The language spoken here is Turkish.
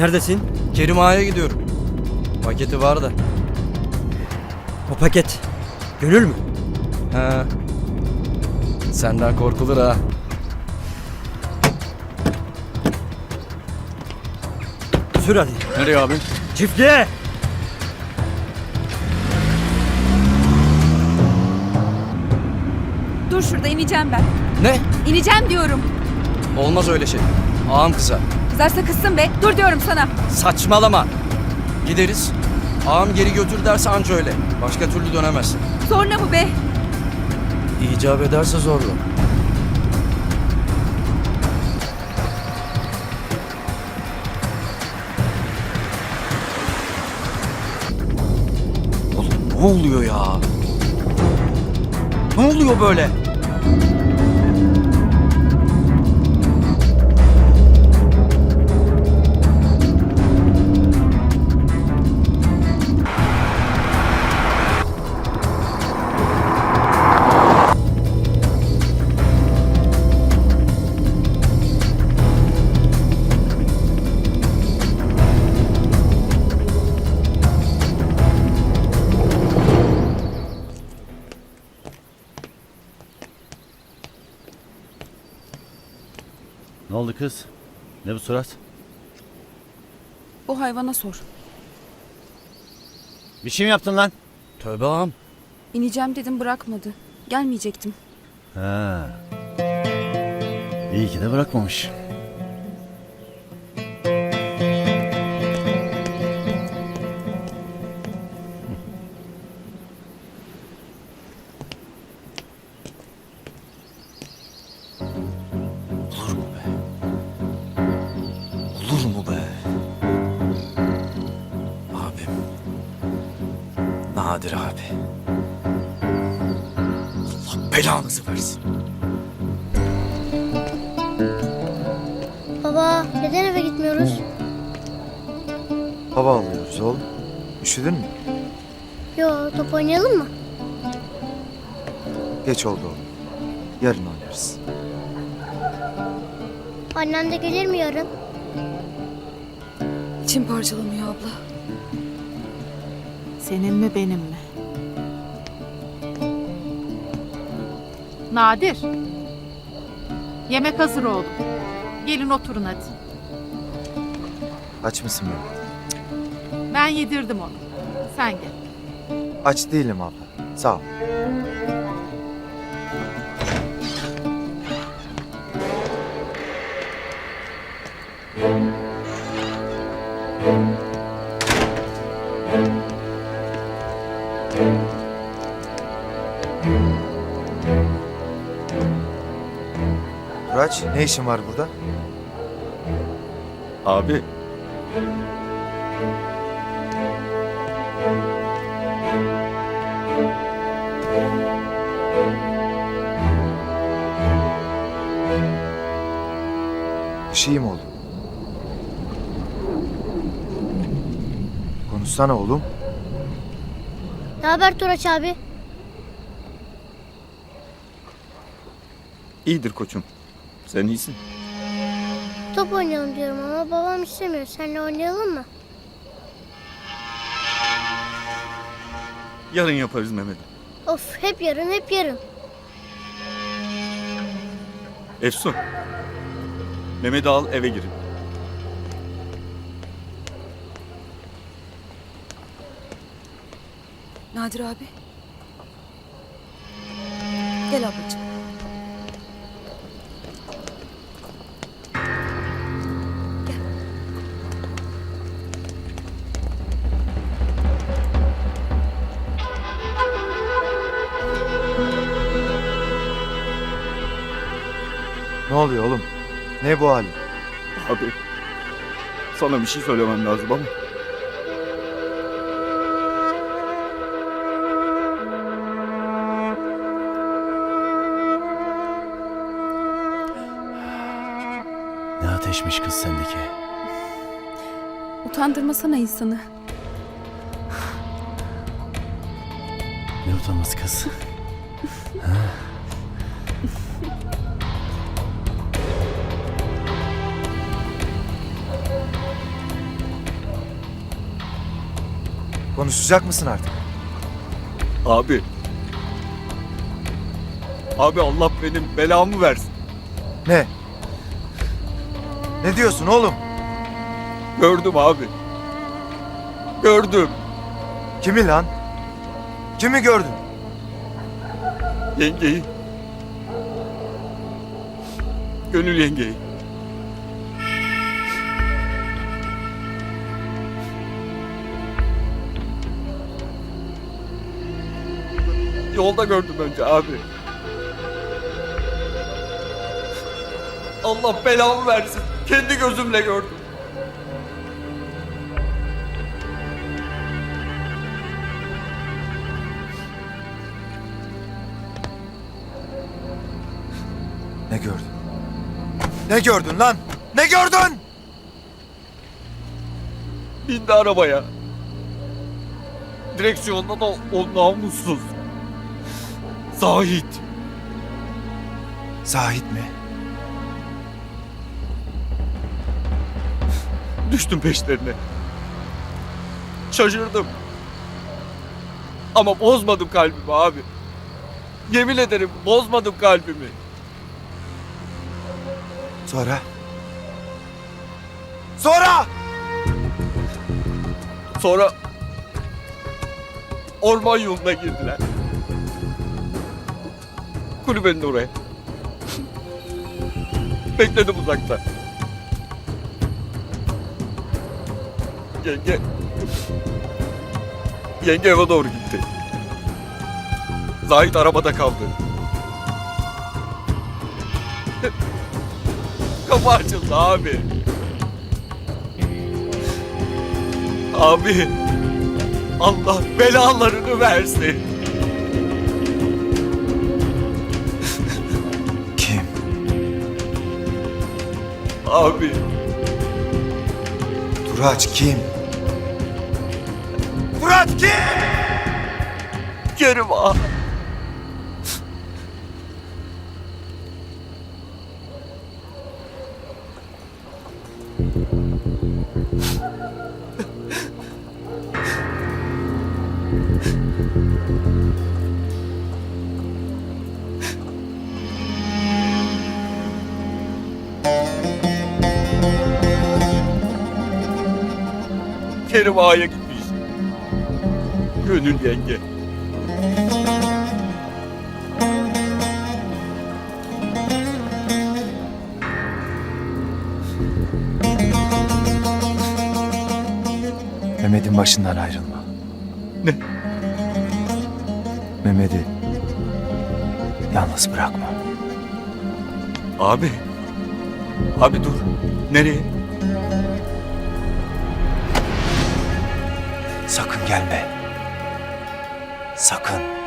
Neredesin? Kerim Ağa'ya gidiyorum. Paketi var da. O paket. Gönül mü? He. Senden korkulur ha. Sür hadi. Nereye abi? Çiftliğe. Dur şurada ineceğim ben. Ne? İneceğim diyorum. Olmaz öyle şey. Ağam kısa. Kızarsa kızsın be. Dur diyorum sana. Saçmalama. Gideriz. Ağam geri götür derse anca öyle. Başka türlü dönemezsin. Sonra mı be? İcap ederse zorla. Oğlum ne oluyor ya? Ne oluyor böyle? Oldu kız? Ne bu surat? O hayvana sor. Bir şey mi yaptın lan? Tövbe ağam. İneceğim dedim bırakmadı. Gelmeyecektim. Ha. İyi ki de bırakmamış. Belanızı versin. Baba neden eve gitmiyoruz? Hava alıyoruz oğlum. Üşüdün mü? Yo top oynayalım mı? Geç oldu oğlum. Yarın oynarız. Annem de gelir mi yarın? İçim parçalanıyor abla. Senin mi benim mi? Nadir. Yemek hazır oğlum. Gelin oturun hadi. Aç mısın Mehmet? Ben yedirdim onu. Sen gel. Aç değilim abla. Sağ ol. Turaç ne işin var burada? Abi. Bir şey mi oldu? Konuşsana oğlum. Ne haber Turaç abi? iyidir koçum. Sen iyisin. Top oynayalım diyorum ama babam istemiyor. Seninle oynayalım mı? Yarın yaparız Mehmet. Of hep yarın hep yarın. Efsun. Mehmet'i al eve girin. Nadir abi. Gel ablacığım. Oluyor oğlum? Ne bu halin? Abi. Sana bir şey söylemem lazım ama. Ne ateşmiş kız sendeki. Utandırmasana insanı. Ne utanması kız. Konuşacak mısın artık? Abi. Abi Allah benim belamı versin. Ne? Ne diyorsun oğlum? Gördüm abi. Gördüm. Kimi lan? Kimi gördün? Yengeyi. Gönül yengeyi. Yolda gördüm önce abi. Allah belamı versin. Kendi gözümle gördüm. Ne gördün? Ne gördün lan? Ne gördün? Bindi arabaya. Direksiyonda da o namussuz. Zahit. Zahit mi? Düştüm peşlerine. Şaşırdım. Ama bozmadım kalbimi abi. Yemin ederim bozmadım kalbimi. Sonra? Sonra! Sonra orman yoluna girdiler. Kulübenin oraya. Bekledim uzakta. Yenge... Yenge eve doğru gitti. Zahit arabada kaldı. Kapı açıldı abi. Abi. Allah belalarını versin. Abi. Turaç kim? Turaç kim? Kerim ağa. Kerim Ağa'ya gitmiş. Gönül yenge. Mehmet'in başından ayrılma. Ne? Mehmet'i yalnız bırakma. Abi. Abi dur. Nereye? Sakın gelme. Sakın.